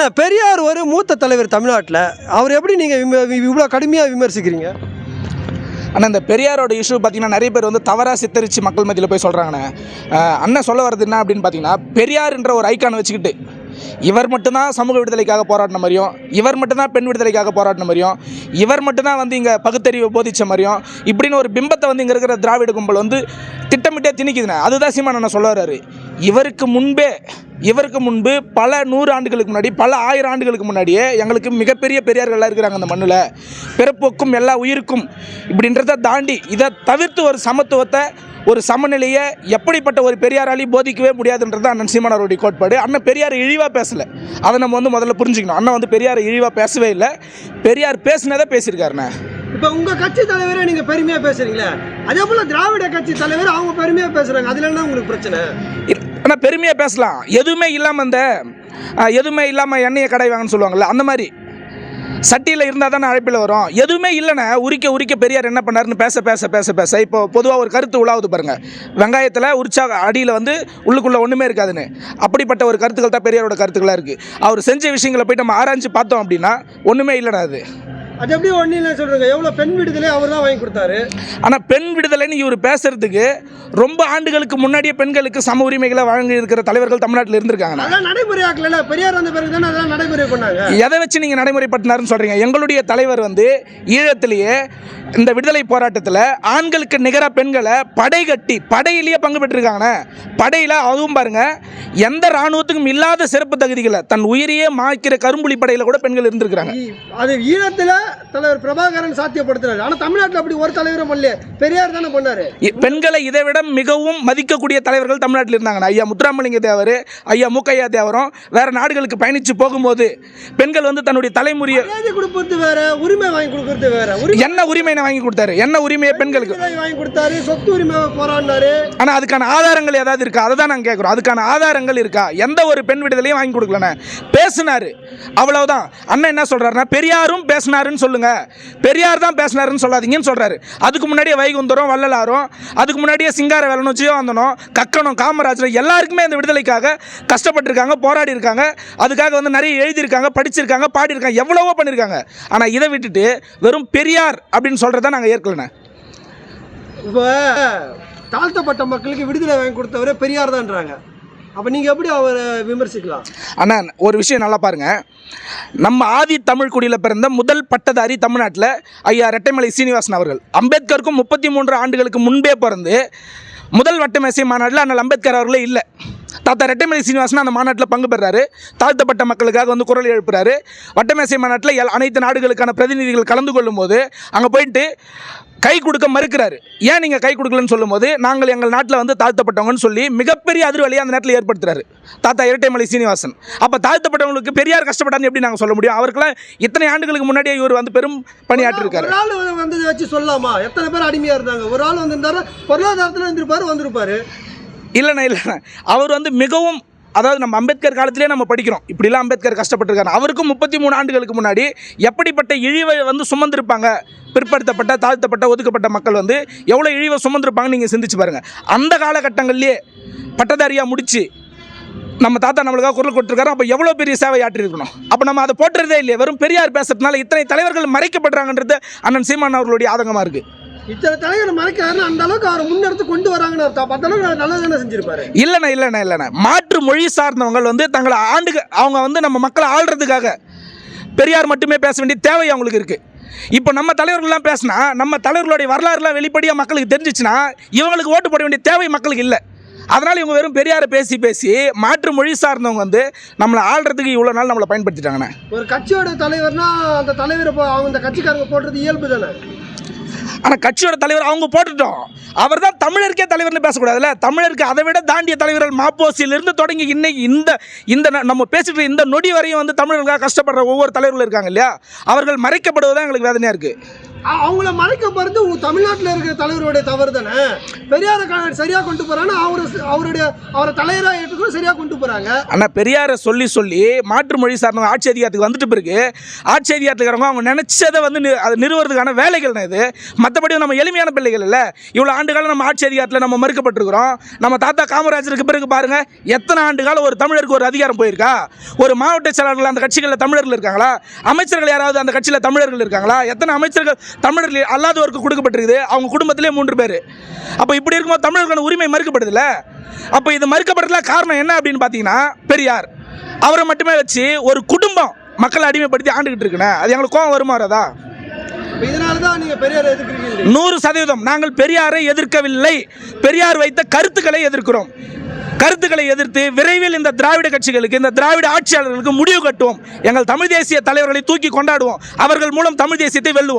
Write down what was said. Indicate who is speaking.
Speaker 1: பெரியார் ஒரு மூத்த தலைவர் தமிழ்நாட்டில். அவர் எப்படி நீங்கள் இவ்வளோ கடுமையாக விமர்சிக்கிறீங்க?
Speaker 2: ஆனால் இந்த பெரியாரோட இஷ்யூ பார்த்தீங்கன்னா நிறைய பேர் வந்து தவறாக சித்தரித்து மக்கள் மத்தியில் போய் சொல்கிறாங்கண்ணே அண்ணன் சொல்ல வர்றது என்ன அப்படின்னு பார்த்தீங்கன்னா பெரியார்ன்ற ஒரு ஐக்கானை வச்சுக்கிட்டு இவர் மட்டும்தான் சமூக விடுதலைக்காக போராடின மாதிரியும் இவர் மட்டும்தான் பெண் விடுதலைக்காக போராடின மாதிரியும் இவர் மட்டும்தான் வந்து இங்கே பகுத்தறிவு போதிச்ச மாதிரியும் இப்படின்னு ஒரு பிம்பத்தை வந்து இங்கே இருக்கிற திராவிட கும்பல் வந்து திட்டமிட்டே திணிக்குதுண்ணே. அதுதான் சீமான் அண்ணன் சொல்ல வர்றாரு. இவருக்கு முன்பே இவருக்கு முன்பு பல நூறு ஆண்டுகளுக்கு முன்னாடி பல ஆயிரம் ஆண்டுகளுக்கு முன்னாடியே எங்களுக்கு மிகப்பெரிய பெரியார்கள்லாம் இருக்கிறாங்க அந்த மண்ணில். பிறப்புக்கும் எல்லா உயிருக்கும் இப்படின்றத தாண்டி இதை தவிர்த்து ஒரு சமத்துவத்தை ஒரு சமநிலையை எப்படிப்பட்ட ஒரு பெரியாராலையும் போதிக்கவே முடியாதுன்றது அண்ணன் சீமானவருடைய கோட்பாடு. அண்ணன் பெரியார் இழிவாக பேசலை. அதை நம்ம வந்து முதல்ல புரிஞ்சுக்கணும். அண்ணன் வந்து பெரியார் இழிவாக பேசவே இல்லை. பெரியார் பேசினதை பேசியிருக்காருண்ணே
Speaker 1: இப்போ உங்கள் கட்சி தலைவரே நீங்கள் பெருமையாக பேசுகிறீங்களே அதே போல் திராவிட கட்சி தலைவர் அவங்க பெருமையாக பேசுகிறாங்க அதில் என்ன உங்களுக்கு பிரச்சனை?
Speaker 2: ஆனால் பெருமையாக பேசலாம். எதுவுமே இல்லாமல் இந்த எதுவுமே இல்லாமல் எண்ணெயை கடைவாங்கன்னு சொல்லுவாங்கள்ல அந்த மாதிரி. சட்டியில் இருந்தால் தானே அழைப்பில் வரும். எதுவுமே இல்லைண்ணே. உரிக்க உரிக்க பெரியார் என்ன பண்ணாருன்னு பேச பேச பேச பேச. இப்போ பொதுவாக ஒரு கருத்து உலாவுது பாருங்கள் வெங்காயத்தில் உரிச்சா அடியில் வந்து உள்ளுக்குள்ளே ஒன்றுமே இருக்காதுன்னு. அப்படிப்பட்ட ஒரு கருத்துக்கள் தான் பெரியாரோட கருத்துக்களாக இருக்குது அவர் செஞ்ச விஷயங்களை போய் நம்ம ஆராய்ச்சி பார்த்தோம் அப்படின்னா ஒன்றுமே இல்லைண்ணா அது.
Speaker 1: அது எப்படி ஒன்றும் இல்லை சொல்கிறீங்க எவ்வளோ பெண் விடுதலை அவர் தான் வாங்கி கொடுத்தாரு?
Speaker 2: ஆனால் பெண் விடுதலைன்னு இவர் பேசுறதுக்கு ரொம்ப ஆண்டுகளுக்கு முன்னாடியே பெண்களுக்கு சம உரிமைகளை வழங்கி இருக்கிற தலைவர்கள் தமிழ்நாட்டில் இருந்திருக்காங்கண்ணா.
Speaker 1: அதெல்லாம் நடைமுறையாக்கல பெரியார் வந்த பிறகு தானே அதெல்லாம் நடைமுறை பண்ணாங்க?
Speaker 2: எதை வச்சு நீங்கள் நடைமுறைப்படுத்தினாருன்னு சொல்கிறீங்க எங்களுடைய தலைவர் வந்து ஈழத்திலேயே இந்த விடுதலை போராட்டத்தில் ஆண்களுக்கு நிகராக பெண்களை படை கட்டி படையிலேயே பங்கு பெற்றிருக்காங்கண்ணே. படையில் அதுவும் பாருங்க எந்த இராணுவத்துக்கும் இல்லாத சிறப்பு தகுதிகளை தன் உயிரையே மாய்க்கிற கரும்புலி படையில் கூட பெண்கள் இருந்திருக்கிறாங்க.
Speaker 1: இ- அது ஈழத்தில் தலைவர் பிரபாகரன் சாத்தியப்படுத்தினார் ஆனால் தமிழ்நாட்டில் அப்படி ஒரு தலைவரும் பண்ணல பெரியார் தானே பண்ணாரு.
Speaker 2: பெண்களை இதை விட மிகவும் மதிக்கக்கூடிய தலைவர்கள் தமிழ்நாட்டில் இருந்தாங்கண்ணா. ஐயா முத்துராமலிங்க தேவர் ஐயா மூக்கையா தேவரும் வேற நாடுகளுக்கு பயணித்து போகும்போது பெண்கள் வந்து தன்னுடைய தலைமுறையை
Speaker 1: கொடுப்பது வேற உரிமை வாங்கி கொடுக்கறது வேற.
Speaker 2: என்ன உரிமையை வாங்கி கொடுத்தாரு? என்ன உரிமையை பெண்களுக்கு
Speaker 1: வாங்கி கொடுத்தாரு சொத்து உரிமை போராடினாரு.
Speaker 2: ஆனால் அதுக்கான ஆதாரங்கள் ஏதாவது இருக்கா? அதை தான் நாங்கள் கேட்குறோம் அதுக்கான ஆதாரங்கள் இருக்கா? எந்த ஒரு பெண் விடுதலையும் வாங்கி கொடுக்கலண்ணே. பேசினாரு. அவ்வளவுதான். அண்ணன் என்ன சொல்றாருன்னா பெரியாரும் பேசினாருன்னு சொல்லுங்க. பெரியார் தான் பேசினாருன்னு சொல்லாதீங்கன்னு சொல்றாரு. அதுக்கு முன்னாடியே வைகுந்தரும் வள்ளலாரும் அதுக்கு முன்னாடியே சிங்கார வேலனும் ஜீவாந்தனும் கக்கனும் காமராஜர் எல்லாருக்குமே இந்த விடுதலைக்காக கஷ்டப்பட்டிருக்காங்க போராடி இருக்காங்க. அதுக்காக வந்து நிறைய எழுதியிருக்காங்க படிச்சிருக்காங்க பாடியிருக்காங்க எவ்வளவோ பண்ணியிருக்காங்க. ஆனால் இதை விட்டுட்டு வெறும் பெரியார் அப்படின்னு சொல்கிறத நாங்கள் ஏற்கலண்ணே.
Speaker 1: இப்போ தாழ்த்தப்பட்ட மக்களுக்கு விடுதலை வாங்கி கொடுத்தவரே பெரியார் தான்றாங்க. அப்போ நீங்கள் எப்படி அவரை விமர்சிக்கலாம்?
Speaker 2: அண்ணா ஒரு விஷயம் நல்லா பாருங்கள் நம்ம ஆதி தமிழ் குடியில் பிறந்த முதல் பட்டதாரி தமிழ்நாட்டில் ஐயா ரெட்டைமலை சீனிவாசன் அவர்கள். அம்பேத்கருக்கும் முப்பத்தி மூன்று ஆண்டுகளுக்கு முன்பே பிறந்து முதல் வட்டமேசை மாநாட்டில் அண்ணல் அம்பேத்கர் அவர்களே இல்லை. தாத்தா ரெட்டைமலை சீனிவாசன் அந்த மாநாட்டில் பங்கு பெறாரு. தாழ்த்தப்பட்ட மக்களுக்காக வந்து குரல் எழுப்புறாரு. வட்டமேசை மாநாட்டில் எல் அனைத்து நாடுகளுக்கான பிரதிநிதிகள் கலந்து கொள்ளும்போது அங்கே போயிட்டு கை கொடுக்க மறுக்கிறாரு. ஏன் நீங்கள் கை கொடுக்கலன்னு சொல்லும்போது நாங்கள் எங்கள் நாட்டில் வந்து தாழ்த்தப்பட்டவங்கன்னு சொல்லி மிகப்பெரிய அதிர்வலியை அந்த நேரத்தில் ஏற்படுத்துறாரு. தாத்தா இரட்டைமலை சீனிவாசன். அப்போ தாழ்த்தப்பட்டவங்களுக்கு பெரியார் கஷ்டப்பட்டான்னு எப்படி நாங்கள் சொல்ல முடியும்? அவருக்கெல்லாம் இத்தனை ஆண்டுகளுக்கு முன்னாடியே இவர் வந்து பெரும் பணியாற்றிருக்காரு.
Speaker 1: ஆள் வந்து வச்சு சொல்லலாமா? எத்தனை பேர் அடிமையாக இருந்தாங்க? ஒரு ஆள் வந்திருந்தாரு பொருளாதாரத்தில் இருந்திருப்பாரு வந்திருப்பாரு.
Speaker 2: இல்லைண்ணா இல்லைண்ணா. அவர் வந்து மிகவும் அதாவது நம்ம அம்பேத்கர் காலத்திலே நம்ம படிக்கிறோம். இப்படிலாம் அம்பேத்கர் கஷ்டப்பட்டிருக்காரு. அவருக்கும் முப்பத்தி மூணு ஆண்டுகளுக்கு முன்னாடி எப்படிப்பட்ட இழிவை வந்து சுமந்திருப்பாங்க? பிற்படுத்தப்பட்ட தாழ்த்தப்பட்ட ஒதுக்கப்பட்ட மக்கள் வந்து எவ்வளோ இழிவை சுமந்திருப்பாங்கன்னு நீங்கள் சிந்திச்சு பாருங்கள் அந்த காலகட்டங்கள்லேயே பட்டதாரியாக முடித்து நம்ம தாத்தா நம்மளுக்காக குரல் கொடுத்துருக்காரு. அப்போ எவ்வளோ பெரிய சேவை ஆற்றிருக்கணும் அப்போ நம்ம அதை போட்டுறதே இல்லையே. வெறும் பெரியார் பேசுறதுனால இத்தனை தலைவர்கள் மறைக்கப்படுறாங்கன்றது அண்ணன் சீமான் அவர்களுடைய ஆதங்கமாக இருக்குது
Speaker 1: இத்தனை தலைவர் மறைக்கிறாருன்னு அந்த அளவுக்கு அவரை முன்னெடுத்து கொண்டு வராங்கன்னு அந்த அளவுக்கு நல்லது தானே செஞ்சிருப்பாரு?
Speaker 2: இல்லைண்ணா இல்லைண்ணா இல்லைண்ணா. மாற்று மொழி சார்ந்தவங்க வந்து தங்களை ஆண்டுக அவங்க வந்து நம்ம மக்களை ஆள்றதுக்காக பெரியார் மட்டுமே பேச வேண்டிய தேவை அவங்களுக்கு இருக்குது இப்போ நம்ம தலைவர்கள்லாம் பேசினா நம்ம தலைவர்களுடைய வரலாறுலாம் வெளிப்படையாக மக்களுக்கு தெரிஞ்சிச்சுன்னா இவங்களுக்கு ஓட்டு போட வேண்டிய தேவை மக்களுக்கு இல்லை. அதனால் இவங்க வெறும் பெரியாரை பேசி பேசி மாற்று மொழி சார்ந்தவங்க வந்து நம்மளை ஆள்றதுக்கு இவ்வளோ நாள் நம்மளை பயன்படுத்திட்டாங்கண்ணே.
Speaker 1: ஒரு கட்சியோட தலைவர்னா அந்த தலைவரை அவங்க அந்த கட்சிக்காரங்க போடுறது இயல்பு தானே?
Speaker 2: ஆனால் கட்சியோட தலைவர் அவங்க போட்டுட்டோம். அவர் தான் தமிழருக்கே தலைவர்னு பேசக்கூடாதுல்ல தமிழருக்கு அதை விட தாண்டிய தலைவர்கள் மாப்போசியிலிருந்து தொடங்கி இன்னைக்கு இந்த இந்த நம்ம பேசிட்டு இந்த நொடி வரையும் வந்து தமிழர்களுக்காக கஷ்டப்படுற ஒவ்வொரு தலைவர்களும் இருக்காங்க இல்லையா? அவர்கள் மறைக்கப்படுவதுதான் எங்களுக்கு வேதனையாக இருக்குது
Speaker 1: அவங்கள மறைக்க போறது தமிழ்நாட்டில் இருக்கிற தலைவருடைய தவறு தானே? பெரியார சரியாக கொண்டு போறான்னு அவர் அவருடைய அவரை தலைவராக ஏற்றுக்கணும் சரியாக கொண்டு போறாங்க?
Speaker 2: ஆனால் பெரியாரை சொல்லி சொல்லி மாற்று மொழி சார்ந்த ஆட்சி அதிகாரத்துக்கு வந்துட்டு பிறகு ஆட்சி அதிகாரத்துக்காரவங்க அவங்க நினைச்சதை வந்து அது அதை நிறுவறதுக்கான வேலைகள் இது. மற்றபடி நம்ம எளிமையான பிள்ளைகள் இல்லை. இவ்வளோ ஆண்டுகாலம் நம்ம ஆட்சி அதிகாரத்தில் நம்ம மறுக்கப்பட்டிருக்கிறோம். நம்ம தாத்தா காமராஜருக்கு பிறகு பாருங்கள் எத்தனை ஆண்டு காலம் ஒரு தமிழருக்கு ஒரு அதிகாரம் போயிருக்கா? ஒரு மாவட்ட செயலாளர்கள் அந்த கட்சிகளில் தமிழர்கள் இருக்காங்களா? அமைச்சர்கள் யாராவது அந்த கட்சியில் தமிழர்கள் இருக்காங்களா? எத்தனை அமைச்சர்கள் தமிழர்கள் அல்லாதவருக்கு கொடுக்கப்பட்டிருக்குது. அவங்க குடும்பத்திலே மூன்று பேர். அப்போ இப்படி இருக்கும்போது தமிழர்களுக்கான உரிமை மறுக்கப்படுதுல்ல? அப்போ இது மறுக்கப்படுறதுல காரணம் என்ன அப்படின்னு பார்த்தீங்கன்னா பெரியார். அவரை மட்டுமே வச்சு ஒரு குடும்பம் மக்களை அடிமைப்படுத்தி ஆண்டுகிட்டு இருக்குண்ணே. அது எங்களுக்கு கோவம் வருமா வராதா? நூறு சதவீதம். நாங்கள் பெரியாரை எதிர்க்கவில்லை. பெரியார் வைத்த கருத்துக்களை எதிர்க்கிறோம். கருத்துக்களை எதிர்த்து விரைவில் இந்த திராவிட கட்சிகளுக்கு இந்த திராவிட ஆட்சியாளர்களுக்கு முடிவு கட்டுவோம். எங்கள் தமிழ் தேசிய தலைவர்களை தூக்கி கொண்டாடுவோம். அவர்கள் மூலம் தமிழ் தேசியத்தை வெல்லுவோம்.